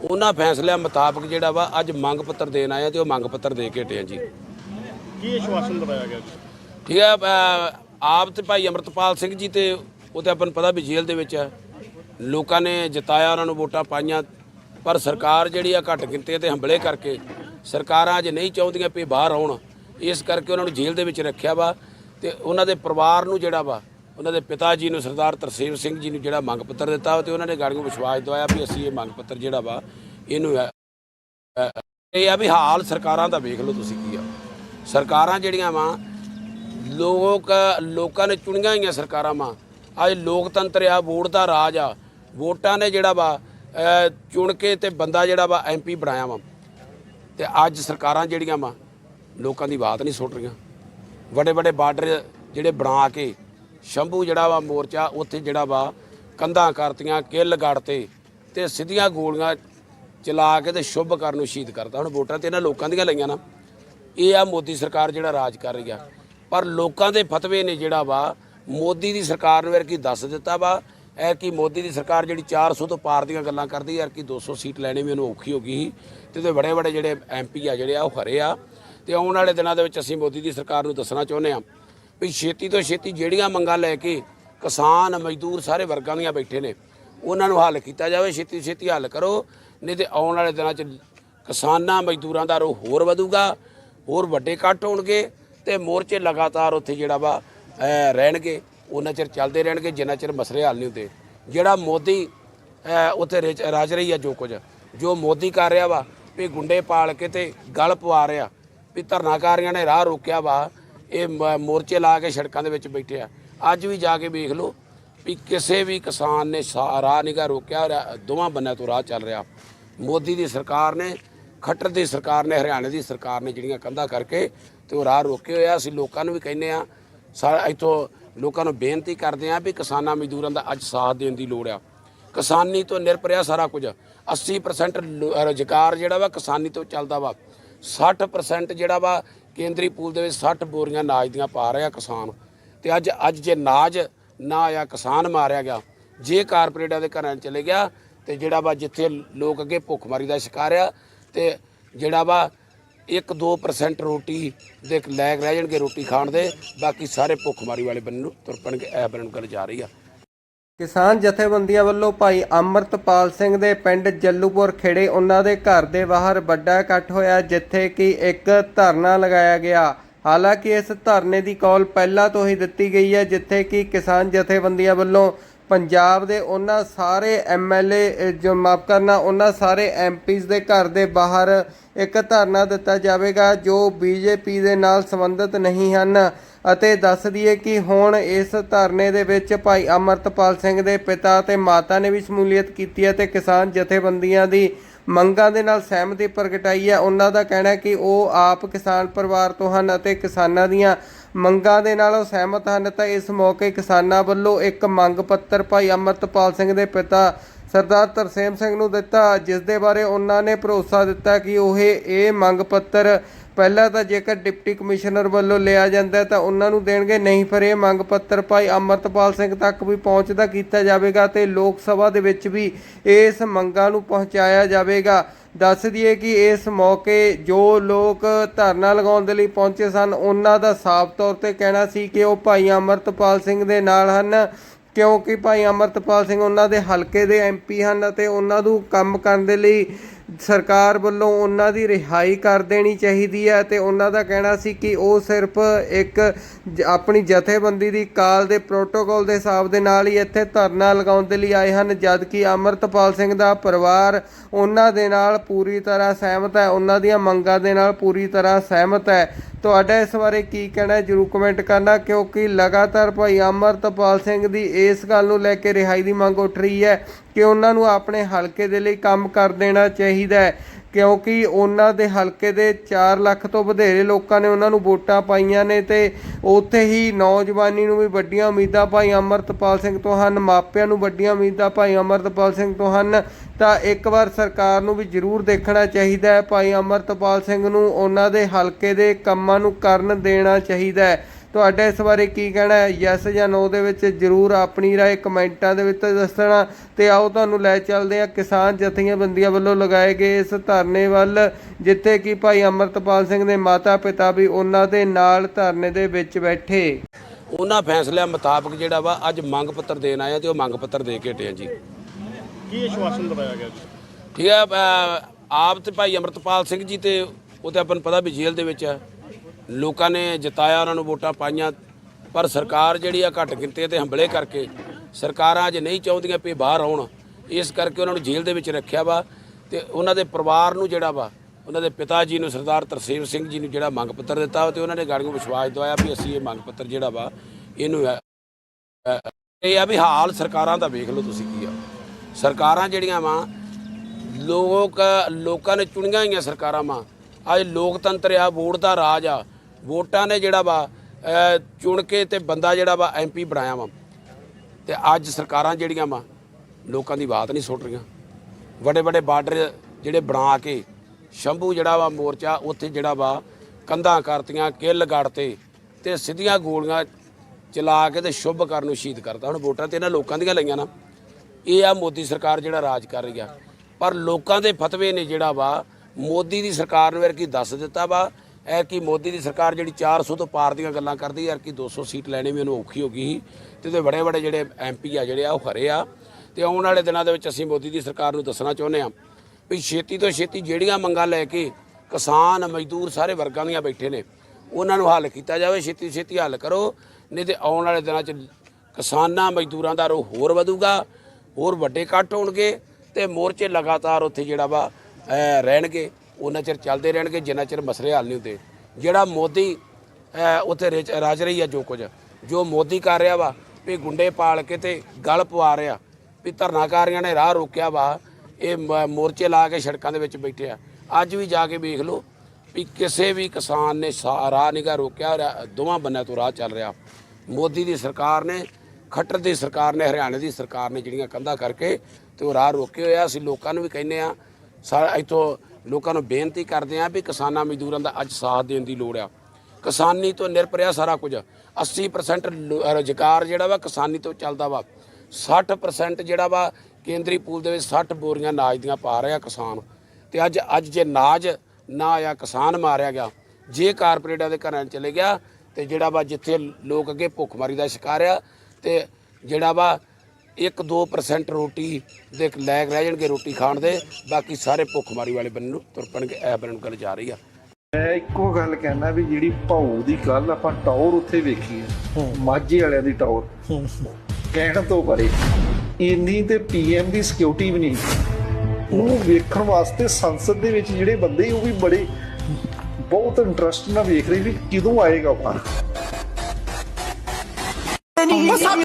ਉਹਨਾਂ ਫੈਸਲਿਆਂ ਮੁਤਾਬਕ ਜਿਹੜਾ ਵਾ ਅੱਜ ਮੰਗ ਪੱਤਰ ਦੇਣ ਆਏ ਆ ਤੇ ਉਹ ਮੰਗ ਪੱਤਰ ਦੇ ਕੇ ਹਟੇ ਆ ਜੀ। ਕੀ ਆਸ਼ਵਾਸਨ ਦਵਾਇਆ ਗਿਆ ਜੀ? ਠੀਕ ਹੈ ਅ, ਆਪ ਤੇ ਭਾਈ ਅਮਰਤਪਾਲ ਸਿੰਘ ਜੀ ਤੇ ਉਹ ਤੇ ਆਪਾਂ ਨੂੰ ਪਤਾ ਵੀ ਜੇਲ੍ਹ ਦੇ ਵਿੱਚ ਹੈ ਲੋਕਾਂ ਨੇ ਜਿਤਾਇਆ ਉਹਨਾਂ ਨੂੰ ਵੋਟਾਂ ਪਾਈਆਂ ਪਰ ਸਰਕਾਰ ਜਿਹੜੀ ਆ ਘੱਟ ਗਿਣਤੀ ਤੇ ਹੰਬਲੇ ਕਰਕੇ ਸਰਕਾਰਾਂ ਅਜੇ ਨਹੀਂ ਚਾਹੁੰਦੀਆਂ ਵੀ ਬਾਹਰ ਆਉਣ। ਇਸ ਕਰਕੇ ਉਹਨਾਂ ਨੂੰ ਜੇਲ੍ਹ ਦੇ ਵਿੱਚ ਰੱਖਿਆ ਵਾ ਤੇ ਉਹਨਾਂ ਦੇ ਪਰਿਵਾਰ ਨੂੰ ਜਿਹੜਾ ਵਾ ਉਹਨਾਂ ਦੇ ਪਿਤਾ ਜੀ ਨੂੰ ਸਰਦਾਰ ਤਰਸੇਮ ਸਿੰਘ ਜੀ ਨੂੰ ਜਿਹੜਾ ਮੰਗ ਪੱਤਰ ਦਿੱਤਾ ਤੇ ਉਹਨਾਂ ਨੇ ਗਾੜੀਆਂ ਵਿਸ਼ਵਾਸ ਦਵਾਇਆ ਵੀ ਅਸੀਂ ਇਹ ਮੰਗ ਪੱਤਰ ਜਿਹੜਾ ਵਾ ਇਹਨੂੰ ਅ, ਇਹ ਆ ਵੀ ਹਾਲ ਸਰਕਾਰਾਂ ਦਾ ਵੇਖ ਲਓ ਤੁਸੀਂ ਕੀ ਆ। ਸਰਕਾਰਾਂ ਜਿਹੜੀਆਂ ਵਾ ਲੋਕ ਲੋਕਾਂ ਨੇ ਚੁਣੀਆਂ ਹੋਈਆਂ ਸਰਕਾਰਾਂ ਵਾ। ਅੱਜ ਲੋਕਤੰਤਰ ਆ ਵੋਟ ਦਾ ਰਾਜ ਆ। ਵੋਟਾਂ ਨੇ ਜਿਹੜਾ ਵਾ ਚੁਣ ਕੇ ਤੇ ਬੰਦਾ ਜਿਹੜਾ ਵਾ ਐਮਪੀ ਬਣਾਇਆ ਵਾ। ਤੇ ਅੱਜ ਸਰਕਾਰਾਂ ਜਿਹੜੀਆਂ ਵਾ ਲੋਕਾਂ ਦੀ ਬਾਤ ਨਹੀਂ ਸੁਣ ਰਹੀਆਂ। ਵੱਡੇ ਵੱਡੇ ਬਾਰਡਰ ਜਿਹੜੇ ਬਣਾ ਕੇ ਸ਼ੰਭੂ ਜਿਹੜਾ ਵਾ ਮੋਰਚਾ, ਉੱਥੇ ਜਿਹੜਾ ਵਾ ਕੰਧਾਂ ਕਰਤੀਆਂ, ਕਿੱਲ ਗੜਤੇ ਤੇ ਸਿੱਧੀਆਂ ਗੋਲੀਆਂ ਚਲਾ ਕੇ ਤੇ ਸ਼ੁਭ ਕਰਨ ਨੂੰ ਸ਼ਹੀਦ ਕਰਤਾ। ਹੁਣ ਵੋਟਾਂ ਤੇ ਇਹਨਾਂ ਲੋਕਾਂ ਦੀਆਂ ਲਈਆਂ ਨਾ, ਇਹ ਆ ਮੋਦੀ ਸਰਕਾਰ ਜਿਹੜਾ ਰਾਜ ਕਰ ਰਹੀ ਆ। ਪਰ ਲੋਕਾਂ ਦੇ ਫਤਵੇ ਨੇ ਜਿਹੜਾ ਵਾ, ਮੋਦੀ ਦੀ ਸਰਕਾਰ ਨੂੰ ਕੀ ਦੱਸ ਦਿੱਤਾ ਵਾ ਇਹ ਕਿ ਮੋਦੀ ਦੀ ਸਰਕਾਰ ਜਿਹੜੀ 400 ਤੋਂ ਪਾਰ ਦੀਆਂ ਗੱਲਾਂ ਕਰਦੀ ਯਾਰ ਕਿ 200 ਸੀਟ ਲੈਣੀ ਵੀ ਉਹਨੂੰ ਔਖੀ ਹੋ ਗਈ ਸੀ, ਤੇ ਉਹਦੇ ਬੜੇ ਬੜੇ ਜਿਹੜੇ ਐਮਪੀ ਆ ਜਿਹੜੇ ਆ, ਉਹ ਹਰੇ ਆ। ਤੇ ਆਉਣ ਵਾਲੇ ਦਿਨਾਂ ਦੇ ਵਿੱਚ ਅਸੀਂ ਮੋਦੀ ਦੀ ਸਰਕਾਰ ਨੂੰ ਦੱਸਣਾ ਚਾਹੁੰਦੇ ਆ ਵੀ ਛੇਤੀ ਤੋਂ ਛੇਤੀ ਜਿਹੜੀਆਂ ਮੰਗਾਂ ਲੈ ਕੇ ਕਿਸਾਨ, ਮਜ਼ਦੂਰ ਸਾਰੇ ਵਰਗਾਂ ਦੀਆਂ ਬੈਠੇ ਨੇ, ਉਹਨਾਂ ਨੂੰ ਹੱਲ ਕੀਤਾ ਜਾਵੇ, ਛੇਤੀ ਤੋਂ ਛੇਤੀ ਹੱਲ ਕਰੋ, ਨਹੀਂ ਤੇ ਆਉਣ ਵਾਲੇ ਦਿਨਾਂ 'ਚ ਕਿਸਾਨਾਂ, ਮਜ਼ਦੂਰਾਂ ਦਾ ਰੋਹ ਹੋਰ ਵਧੂਗਾ, ਹੋਰ ਵੱਡੇ ਇਕੱਠ ਹੋਣਗੇ ਤੇ ਮੋਰਚੇ ਲਗਾਤਾਰ ਉੱਥੇ ਜਿਹੜਾ ਵਾ ਰਹਿਣਗੇ, ਉਹਨਾਂ ਚਿਰ ਚੱਲਦੇ ਰਹਿਣਗੇ, ਜਿੰਨਾ ਚਿਰ ਮਸਲੇ ਹੱਲ ਨਹੀਂ ਹੁੰਦੇ। ਜਿਹੜਾ ਮੋਦੀ ਉੱਥੇ ਰਿਜ- ਰਾਜ ਰਹੀ ਆ ਜੋ ਕੁਝ, ਜੋ ਮੋਦੀ ਕਰ ਰਿਹਾ ਵਾ, ਵੀ ਗੁੰਡੇ ਪਾਲ ਕੇ ਤੇ ਗਲ ਪਵਾ ਰਿਹਾ, ਵੀ ਧਰਨਾਕਾਰੀਆਂ ਨੇ ਰਾਹ ਰੋਕਿਆ ਵਾ ਇਹ ਮ- ਮੋਰਚੇ ਲਾ ਕੇ ਸੜਕਾਂ ਦੇ ਵਿੱਚ ਬੈਠੇ ਆ। ਅੱਜ ਵੀ ਜਾ ਕੇ ਵੇਖ ਲਓ ਵੀ ਕਿਸੇ ਵੀ ਕਿਸਾਨ ਨੇ ਸਾ- ਰਾਹ ਨਿਗਾ ਰੋਕਿਆ ਰਾ- ਦੋਵਾਂ ਬੰਨਿਆਂ ਤੋਂ ਰਾਹ ਚੱਲ ਰਿਹਾ। ਮੋਦੀ ਦੀ ਸਰਕਾਰ ਨੇ, ਖੱਟਰ ਦੀ ਸਰਕਾਰ ਨੇ, ਹਰਿਆਣੇ ਦੀ ਸਰਕਾਰ ਨੇ ਜਿਹੜੀਆਂ ਕੰਧਾਂ ਕਰਕੇ ਤੇ ਉਹ ਰਾਹ ਰੋਕੇ ਹੋਇਆ ਅਸੀਂ ਲੋਕਾਂ ਨੂੰ ਵੀ ਕਹਿੰਦੇ ਆ, ਸਾ, ਇੱਥੋਂ ਲੋਕਾਂ ਨੂੰ ਬੇਨਤੀ ਕਰਦੇ ਆ ਵੀ ਕਿਸਾਨਾਂ ਮਜ਼ਦੂਰਾਂ ਦਾ ਅੱਜ ਸਾਥ ਦੇਣ ਦੀ ਲੋੜ ਆ। ਕਿਸਾਨੀ ਤੋਂ ਨਿਰਭਰਿਆ ਸਾਰਾ ਕੁਝ। 80% ਲੋ- ਰੁਜ਼ਗਾਰ ਜਿਹੜਾ ਵਾ ਕਿਸਾਨੀ ਤੋਂ ਚੱਲਦਾ ਵਾ। 60% ਜਿਹੜਾ ਵਾ ਕੇਂਦਰੀ ਪੂਲ ਦੇ ਵਿੱਚ 60 ਬੋਰੀਆਂ ਨਾਜ ਦੀਆਂ ਪਾ ਰਿਹਾ ਕਿਸਾਨ। ਤੇ ਅੱਜ ਅੱਜ ਜੇ ਨਾਜ ਨਾ ਆਇਆ, ਕਿਸਾਨ ਮਾਰਿਆ ਗਿਆ, ਜੇ ਕਾਰਪੋਰੇਟਾਂ ਦੇ ਘਰਾਂ 'ਚ ਚਲੇ ਗਿਆ, ਤੇ ਜਿਹੜਾ ਵਾ ਜਿੱਥੇ ਲੋਕ ਅੱਗੇ ਭੁੱਖਮਰੀ ਦਾ ਸ਼ਿਕਾਰ ਆ, ਤੇ ਜਿਹੜਾ ਵਾ 1-2% ਰੋਟੀ ਦੇ ਲੈਗ ਰਹਿ ਜਾਣਗੇ ਰੋਟੀ ਖਾਣ ਦੇ, ਬਾਕੀ ਸਾਰੇ ਭੁੱਖਮਰੀ ਵਾਲੇ ਬੰਨੇ ਨੂੰ ਤੁਰ ਪਣਗੇ, ਇਹ ਬੰਨ ਨੂੰ ਗੱਲ ਜਾ ਰਹੀ ਆ। ਕਿਸਾਨ ਜਥੇਬੰਦੀਆਂ ਵੱਲੋਂ ਭਾਈ ਅਮਰਤਪਾਲ ਸਿੰਘ ਦੇ ਪਿੰਡ ਜੱਲੂਪੁਰ ਖੇੜੇ ਉਹਨਾਂ ਦੇ ਘਰ ਦੇ ਬਾਹਰ ਵੱਡਾ ਇਕੱਠ ਹੋਇਆ, ਜਿੱਥੇ ਕਿ ਇੱਕ ਧਰਨਾ ਲਗਾਇਆ ਗਿਆ। ਹਾਲਾਂਕਿ ਇਸ ਧਰਨੇ ਦੀ ਕਾਲ ਪਹਿਲਾਂ ਤੋਂ ਹੀ ਦਿੱਤੀ ਗਈ ਹੈ, ਜਿੱਥੇ ਕਿ ਕਿਸਾਨ ਜਥੇਬੰਦੀਆਂ ਵੱਲੋਂ ਪੰਜਾਬ ਦੇ ਉਹਨਾਂ ਸਾਰੇ ਐਮਐਲਏ ਜੋ ਮਾਫ ਕਰਨਾ, ਉਹਨਾਂ ਸਾਰੇ ਐਮਪੀਜ਼ ਦੇ ਘਰ ਦੇ ਬਾਹਰ ਇੱਕ ਧਰਨਾ ਦਿੱਤਾ ਜਾਵੇਗਾ, ਜੋ ਬੀਜੇਪੀ ਦੇ ਨਾਲ ਸੰਬੰਧਿਤ ਨਹੀਂ ਹਨ। ਅਤੇ ਦੱਸ ਦਈਏ ਕਿ ਹੁਣ ਇਸ ਧਰਨੇ ਦੇ ਵਿੱਚ ਭਾਈ ਅਮਰਤਪਾਲ ਸਿੰਘ ਦੇ ਪਿਤਾ ਤੇ ਮਾਤਾ ਨੇ ਵੀ ਸ਼ਮੂਲੀਅਤ ਕੀਤੀ ਹੈ ਤੇ ਕਿਸਾਨ ਜਥੇਬੰਦੀਆਂ ਦੀ ਮੰਗਾਂ ਦੇ ਨਾਲ ਸਹਿਮਤੀ ਪ੍ਰਗਟਾਈ ਹੈ। ਉਹਨਾਂ ਦਾ ਕਹਿਣਾ ਹੈ ਕਿ ਉਹ ਆਪ ਕਿਸਾਨ ਪਰਿਵਾਰ ਤੋਂ ਹਨ ਅਤੇ ਕਿਸਾਨਾਂ ਦੀਆਂ ਮੰਗਾਂ ਦੇ ਨਾਲ ਉਹ ਸਹਿਮਤ ਹਨ। ਤਾਂ ਇਸ ਮੌਕੇ ਕਿਸਾਨਾਂ ਵੱਲੋਂ ਇੱਕ ਮੰਗ ਪੱਤਰ ਭਾਈ ਅਮਰਤਪਾਲ ਸਿੰਘ ਦੇ ਪਿਤਾ ਸਰਦਾਰ ਤਰਸੇਮ ਸਿੰਘ ਨੂੰ ਦਿੱਤਾ ਜਿਸ ਦੇ ਬਾਰੇ ਉਹਨਾਂ ਨੇ ਭਰੋਸਾ ਦਿੱਤਾ ਕਿ ਉਹ ਇਹ ਮੰਗ ਪੱਤਰ ਪਹਿਲਾਂ ਤਾਂ ਜੇਕਰ ਡਿਪਟੀ ਕਮਿਸ਼ਨਰ ਵੱਲੋਂ ਲਿਆ ਜਾਂਦਾ ਤਾਂ ਉਹਨਾਂ ਨੂੰ ਦੇਣਗੇ, ਨਹੀਂ ਫਿਰ ਇਹ ਮੰਗ ਪੱਤਰ ਭਾਈ ਅਮਰਤਪਾਲ ਸਿੰਘ ਤੱਕ ਵੀ ਪਹੁੰਚਦਾ ਕੀਤਾ ਜਾਵੇਗਾ ਤੇ ਲੋਕ ਸਭਾ ਦੇ ਵਿੱਚ ਵੀ ਇਸ ਮੰਗਾਂ ਨੂੰ ਪਹੁੰਚਾਇਆ ਜਾਵੇਗਾ। ਦੱਸ ਦਈਏ ਕਿ ਇਸ ਮੌਕੇ ਜੋ ਲੋਕ ਧਰਨਾ ਲਗਾਉਣ ਦੇ ਲਈ ਪਹੁੰਚੇ ਸਨ, ਉਹਨਾਂ ਦਾ ਸਾਫ਼ ਤੌਰ ਤੇ ਕਹਿਣਾ ਸੀ ਕਿ ਉਹ ਭਾਈ ਅਮਰਤਪਾਲ ਸਿੰਘ ਦੇ ਨਾਲ ਹਨ। ਕਿਉਂਕਿ ਭਾਈ ਅਮਰਤਪਾਲ ਸਿੰਘ ਉਹਨਾਂ ਦੇ ਹਲਕੇ ਦੇ ਐਮਪੀ ਹਨ ਅਤੇ ਉਹਨਾਂ ਨੂੰ ਕੰਮ ਕਰਨ ਦੇ ਲਈ ਸਰਕਾਰ ਵੱਲੋਂ ਉਹਨਾਂ ਦੀ ਰਿਹਾਈ ਕਰ ਦੇਣੀ ਚਾਹੀਦੀ ਹੈ ਤੇ ਉਹਨਾਂ ਦਾ ਕਹਿਣਾ ਸੀ ਕਿ ਉਹ ਸਿਰਫ ਇੱਕ ਜ- ਆਪਣੀ ਜਥੇਬੰਦੀ ਦੀ ਕਾਲ ਦੇ ਪ੍ਰੋਟੋਕੋਲ ਦੇ ਹਿਸਾਬ ਦੇ ਨਾਲ ਹੀ ਇੱਥੇ ਧਰਨਾ ਲਗਾਉਣ ਦੇ ਲਈ ਆਏ ਹਨ ਜਦ ਕਿ ਅਮਰਤਪਾਲ ਸਿੰਘ ਦਾ ਪਰਿਵਾਰ ਉਹਨਾਂ ਦੇ ਨਾਲ ਪੂਰੀ ਤਰ੍ਹਾਂ ਸਹਿਮਤ ਹੈ, ਉਹਨਾਂ ਦੀਆਂ ਮੰਗਾਂ ਦੇ ਨਾਲ ਪੂਰੀ ਤਰ੍ਹਾਂ ਸਹਿਮਤ ਹੈ। ਤੁਹਾਡਾ ਇਸ ਬਾਰੇ ਕੀ ਕਹਿਣਾ ਜਰੂਰ ਕਮੈਂਟ ਕਰਨਾ, ਕਿਉਂਕਿ ਲਗਾਤਾਰ ਭਾਈ ਅਮਰਤਪਾਲ ਸਿੰਘ ਦੀ ਇਸ ਗੱਲ ਨੂੰ ਲੈ ਕੇ ਰਿਹਾਈ ਦੀ ਮੰਗ ਉੱਠ ਰਹੀ ਹੈ ਕਿ ਉਹਨਾਂ ਨੂੰ ਆਪਣੇ ਹਲਕੇ ਦੇ ਲਈ ਕੰਮ ਕਰ ਦੇਣਾ ਚਾਹੀਦਾ ਹੈ। ਕਿਉਂਕਿ ਉਹਨਾਂ ਦੇ ਹਲਕੇ ਦੇ 4 ਲੱਖ ਤੋਂ ਵਧੇਰੇ ਲੋਕਾਂ ਨੇ ਉਹਨਾਂ ਨੂੰ ਵੋਟਾਂ ਪਾਈਆਂ ਨੇ ਤੇ ਉੱਥੇ ਹੀ ਨੌਜਵਾਨੀ ਨੂੰ ਵੀ ਵੱਡੀਆਂ ਉਮੀਦਾਂ ਭਾਈ ਅਮਰਤਪਾਲ ਸਿੰਘ ਤੋਂ ਹਨ, ਮਾਪਿਆਂ ਨੂੰ ਵੱਡੀਆਂ ਉਮੀਦਾਂ ਭਾਈ ਅਮਰਤਪਾਲ ਸਿੰਘ ਤੋਂ ਹਨ। ਤਾਂ ਇੱਕ ਵਾਰ ਸਰਕਾਰ ਨੂੰ ਵੀ ਜ਼ਰੂਰ ਦੇਖਣਾ ਚਾਹੀਦਾ ਹੈ, ਭਾਈ ਅਮਰਤਪਾਲ ਸਿੰਘ ਨੂੰ ਉਹਨਾਂ ਦੇ ਹਲਕੇ ਦੇ ਕੰਮਾਂ ਨੂੰ ਕਰਨ ਦੇਣਾ ਚਾਹੀਦਾ ਹੈ। ਤੁਹਾਡਾ ਇਸ ਬਾਰੇ ਕੀ ਕਹਿਣਾ ਹੈ? ਯੈਸ ਜਾਂ ਨੋ ਦੇ ਵਿੱਚ ਜਰੂਰ ਆਪਣੀ ਰਾਏ ਕਮੈਂਟਾਂ ਦੇ ਵਿੱਚ ਦੱਸਣਾ ਤੇ ਆਓ ਤੁਹਾਨੂੰ ਲੈ ਚੱਲਦੇ ਹਾਂ ਕਿਸਾਨ ਜਥੇਬੰਦੀਆਂ ਵੱਲੋਂ ਲਗਾਏ ਗਏ ਇਸ ਧਰਨੇ ਵੱਲ ਜਿੱਥੇ ਕਿ ਭਾਈ ਅਮਰਤਪਾਲ ਸਿੰਘ ਦੇ ਮਾਤਾ ਪਿਤਾ ਵੀ ਉਹਨਾਂ ਦੇ ਨਾਲ ਧਰਨੇ ਦੇ ਵਿੱਚ ਬੈਠੇ। ਉਹਨਾਂ ਫੈਸਲਿਆਂ ਮੁਤਾਬਕ ਜਿਹੜਾ ਵਾ ਅੱਜ ਮੰਗ ਪੱਤਰ ਦੇਣ ਆਏ ਆ ਤੇ ਉਹ ਮੰਗ ਪੱਤਰ ਦੇ ਕੇ ਹਟੇ ਆ ਜੀ। ਕੀ ਆਸ਼ਵਾਸਨ ਦਵਾਇਆ ਗਿਆ ਜੀ? ਠੀਕ ਹੈ ਆਪ ਤੇ ਭਾਈ ਅਮਰਤਪਾਲ ਸਿੰਘ ਜੀ ਤੇ ਉਹ ਤੇ ਆਪਾਂ ਨੂੰ ਪਤਾ ਵੀ ਜੇਲ੍ਹ ਦੇ ਵਿੱਚ ਆ। ਲੋਕਾਂ ਨੇ ਜਿਤਾਇਆ ਉਹਨਾਂ ਨੂੰ ਵੋਟਾਂ ਪਾਈਆਂ। ਪਰ ਸਰਕਾਰ ਜਿਹੜੀ ਆ ਘੱਟ ਗਿਣਤੀ ਤੇ ਹਮਲੇ ਕਰਕੇ ਸਰਕਾਰਾਂ ਅੱਜ ਨਹੀਂ ਚਾਹੁੰਦੀਆਂ ਵੀ ਬਾਹਰ ਆਉਣ ਇਸ ਕਰਕੇ ਉਹਨਾਂ ਨੂੰ ਜੇਲ੍ਹ ਦੇ ਵਿੱਚ ਰੱਖਿਆ ਵਾ ਤੇ ਉਹਨਾਂ ਦੇ ਪਰਿਵਾਰ ਨੂੰ ਜਿਹੜਾ ਵਾ ਉਹਨਾਂ ਦੇ ਪਿਤਾ ਜੀ ਨੂੰ ਸਰਦਾਰ ਤਰਸੇਮ ਸਿੰਘ ਜੀ ਨੂੰ ਜਿਹੜਾ ਮੰਗ ਪੱਤਰ ਦਿੱਤਾ ਤੇ ਉਹਨਾਂ ਨੇ ਗਾੜੀ ਨੂੰ ਵਿਸ਼ਵਾਸ ਦਵਾਇਆ ਵੀ ਅਸੀਂ ਇਹ ਮੰਗ ਪੱਤਰ ਜਿਹੜਾ ਵਾ ਇਹਨੂੰ ਅ, ਇਹ ਆ ਵੀ ਹਾਲ ਸਰਕਾਰਾਂ ਦਾ ਵੇਖ ਲਓ ਤੁਸੀਂ ਕੀ ਆ। ਸਰਕਾਰਾਂ ਜਿਹੜੀਆਂ ਵਾ ਲੋਕ ਲੋਕਾਂ ਨੇ ਚੁਣੀਆਂ ਹੋਈਆਂ ਸਰਕਾਰਾਂ ਵਾ। ਅੱਜ ਲੋਕਤੰਤਰ ਆ ਵੋਟ ਦਾ ਰਾਜ ਆ। ਵੋਟਾਂ ਨੇ ਜਿਹੜਾ ਵਾ ਚੁਣ ਕੇ ਤੇ ਬੰਦਾ ਜਿਹੜਾ ਵਾ ਐਮਪੀ ਬਣਾਇਆ ਵਾ। ਤੇ ਅੱਜ ਸਰਕਾਰਾਂ ਜਿਹੜੀਆਂ ਵਾ, ਲੋਕਾਂ ਦੀ ਬਾਤ ਨਹੀਂ ਸੁਣ ਰਹੀਆਂ। ਵੱਡੇ ਵੱਡੇ ਬਾਰਡਰ ਜਿਹੜੇ ਬਣਾ ਕੇ ਸ਼ੰਭੂ ਜਿਹੜਾ ਵਾ ਮੋਰਚਾ ਉੱਥੇ ਜਿਹੜਾ ਵਾ ਕੰਧਾਂ ਕਰਤੀਆਂ, ਕਿੱਲ ਗੜਤੇ ਤੇ ਸਿੱਧੀਆਂ ਗੋਲੀਆਂ ਚਲਾ ਕੇ ਤੇ ਸ਼ੁਭ ਕਰਨ ਨੂੰ ਸ਼ਹੀਦ ਕਰਤਾ। ਹੁਣ ਵੋਟਾਂ ਤੇ ਇਹਨਾਂ ਲੋਕਾਂ ਦੀਆਂ ਲਈਆਂ ਨਾ, ਇਹ ਆ ਮੋਦੀ ਸਰਕਾਰ ਜਿਹੜਾ ਰਾਜ ਕਰ ਰਹੀ ਆ। ਪਰ ਲੋਕਾਂ ਦੇ ਫਤਵੇ ਨੇ ਜਿਹੜਾ ਵਾ, ਮੋਦੀ ਦੀ ਸਰਕਾਰ ਨੇ ਵਰਕੀ ਦੱਸ ਦਿੱਤਾ ਵਾ ਇਹ ਕਿ ਮੋਦੀ ਦੀ ਸਰਕਾਰ ਜਿਹੜੀ 400 ਤੋਂ ਪਾਰ ਦੀਆਂ ਗੱਲਾਂ ਕਰਦੀ ਯਾਰ ਕਿ 200 ਸੀਟ ਲੈਣੀ ਵੀ ਉਹਨੂੰ ਔਖੀ ਹੋ ਗਈ ਸੀ। ਤੇ ਉਹਦੇ ਬੜੇ ਬੜੇ ਜਿਹੜੇ ਐਮਪੀ ਆ ਜਿਹੜੇ ਆ, ਉਹ ਹਰੇ ਆ। ਤੇ ਆਉਣ ਵਾਲੇ ਦਿਨਾਂ ਦੇ ਵਿੱਚ ਅਸੀਂ ਮੋਦੀ ਦੀ ਸਰਕਾਰ ਨੂੰ ਦੱਸਣਾ ਚਾਹੁੰਦੇ ਆ ਵੀ ਛੇਤੀ ਤੋਂ ਛੇਤੀ ਜਿਹੜੀਆਂ ਮੰਗਾਂ ਲੈ ਕੇ ਕਿਸਾਨ, ਮਜ਼ਦੂਰ ਸਾਰੇ ਵਰਗਾਂ ਦੀਆਂ ਬੈਠੇ ਨੇ, ਉਹਨਾਂ ਨੂੰ ਹੱਲ ਕੀਤਾ ਜਾਵੇ, ਛੇਤੀ ਤੋਂ ਛੇਤੀ ਹੱਲ ਕਰੋ। ਨਹੀਂ ਤੇ ਆਉਣ ਵਾਲੇ ਦਿਨਾਂ 'ਚ ਕਿਸਾਨਾਂ, ਮਜ਼ਦੂਰਾਂ ਦਾ ਰੋਹ ਹੋਰ ਵਧੂਗਾ, ਹੋਰ ਵੱਡੇ ਇਕੱਠ ਹੋਣਗੇ ਤੇ ਮੋਰਚੇ ਲਗਾਤਾਰ ਉੱਥੇ ਜਿਹੜਾ ਵਾ ਰਹਿਣਗੇ। ਉਹਨਾਂ ਚਿਰ ਚੱਲਦੇ ਰਹਿਣਗੇ, ਜਿੰਨਾ ਚਿਰ ਮਸਲੇ ਹੱਲ ਨਹੀਂ ਹੁੰਦੇ। ਜਿਹੜਾ ਮੋਦੀ ਉੱਥੇ ਰਿਚ- ਰਾਜ ਰਹੀ ਆ ਜੋ ਕੁਝ, ਜੋ ਮੋਦੀ ਕਰ ਰਿਹਾ ਵਾ, ਵੀ ਗੁੰਡੇ ਪਾਲ ਕੇ ਤੇ ਗਲ ਪਵਾ ਰਿਹਾ, ਵੀ ਧਰਨਾਕਾਰੀਆਂ ਨੇ ਰਾਹ ਰੋਕਿਆ ਵਾ, ਇਹ ਮ- ਮੋਰਚੇ ਲਾ ਕੇ ਸੜਕਾਂ ਦੇ ਵਿੱਚ ਬੈਠੇ ਆ। ਅੱਜ ਵੀ ਜਾ ਕੇ ਵੇਖ ਲਓ, ਵੀ ਕਿਸੇ ਵੀ ਕਿਸਾਨ ਨੇ ਸਾ- ਰਾਹ ਨਿਗਾ ਰੋਕਿਆ, ਰਾ- ਦੋਵਾਂ ਬੰਨਿਆਂ ਤੋਂ ਰਾਹ ਚੱਲ ਰਿਹਾ। ਮੋਦੀ ਦੀ ਸਰਕਾਰ ਨੇ, ਖੱਟਰ ਦੀ ਸਰਕਾਰ ਨੇ, ਹਰਿਆਣੇ ਦੀ ਸਰਕਾਰ ਨੇ ਜਿਹੜੀਆਂ ਕੰਧਾਂ ਕਰਕੇ ਤੇ ਉਹ ਰਾਹ ਰੋਕੇ ਹੋਇਆ, ਅਸੀਂ ਲੋਕਾਂ ਨੂੰ ਵੀ ਕਹਿੰਦੇ ਆ ਸਾ, ਇੱਥੋਂ ਲੋਕਾਂ ਨੂੰ ਬੇਨਤੀ ਕਰਦੇ ਆ ਵੀ ਕਿਸਾਨਾਂ ਮਜ਼ਦੂਰਾਂ ਦਾ ਅੱਜ ਸਾਥ ਦੇਣ ਦੀ ਲੋੜ ਆ। ਕਿਸਾਨੀ ਤੋਂ ਨਿਰਭਰਿਆ ਸਾਰਾ ਕੁਝ। 80% ਲੋ- ਰੁਜ਼ਗਾਰ ਜਿਹੜਾ ਵਾ ਕਿਸਾਨੀ ਤੋਂ ਚੱਲਦਾ ਵਾ। 60% ਜਿਹੜਾ ਵਾ ਕੇਂਦਰੀ ਪੂਲ ਦੇ ਵਿੱਚ 60 ਬੋਰੀਆਂ ਨਾਜ ਦੀਆਂ ਪਾ ਰਿਹਾ ਕਿਸਾਨ। ਤੇ ਅੱਜ ਅੱਜ ਜੇ ਨਾਜ ਨਾ ਆਇਆ, ਕਿਸਾਨ ਮਾਰਿਆ ਗਿਆ, ਜੇ ਕਾਰਪੋਰੇਟਾਂ ਦੇ ਘਰਾਂ 'ਚ ਚਲੇ ਗਿਆ, ਤੇ ਜਿਹੜਾ ਵਾ ਜਿੱਥੇ ਲੋਕ ਅੱਗੇ ਭੁੱਖਮਰੀ ਦਾ ਸ਼ਿਕਾਰ ਆ, ਤੇ ਜਿਹੜਾ ਵਾ 1-2% ਰੋਟੀ ਦੇ ਲੈਗ ਰਹਿ ਜਾਣਗੇ ਰੋਟੀ ਖਾਣ ਦੇ ਬਾਕੀ ਸਾਰੇ ਭੁੱਖਮਰੀ ਵਾਲੇ ਬੰਨੇ ਨੂੰ ਤੁਰ ਪੈਣਗੇ ਇਹ ਬੰਨੇ ਨੂੰ ਗੱਲ ਜਾ ਰਹੀ ਆ। ਮੈਂ ਇੱਕੋ ਗੱਲ ਕਹਿਣਾ ਵੀ ਜਿਹੜੀ ਭਾਊ ਦੀ ਗੱਲ ਆਪਾਂ ਟੌਰ ਉੱਥੇ ਵੇਖੀ ਹੈ। ਮਾਝੇ ਵਾਲਿਆਂ ਦੀ ਟੌਰ। ਕਹਿਣ ਤੋਂ ਪਰੇ ਇੰਨੀ ਤੇ ਪੀਐਮ ਦੀ ਸਿਕਿਉਰਿਟੀ ਵੀ ਨਹੀਂ ਉਹਨੂੰ ਵੇਖਣ ਵਾਸਤੇ ਸੰਸਦ ਦੇ ਵਿੱਚ ਜਿਹੜੇ ਬੰਦੇ ਉਹ ਵੀ ਬੜੇ ਬਹੁਤ ਇੰਟਰਸਟ ਨਾਲ ਵੇਖ ਰਹੇ ਵੀ ਕਦੋਂ ਆਏਗਾ ਬਾਹਰ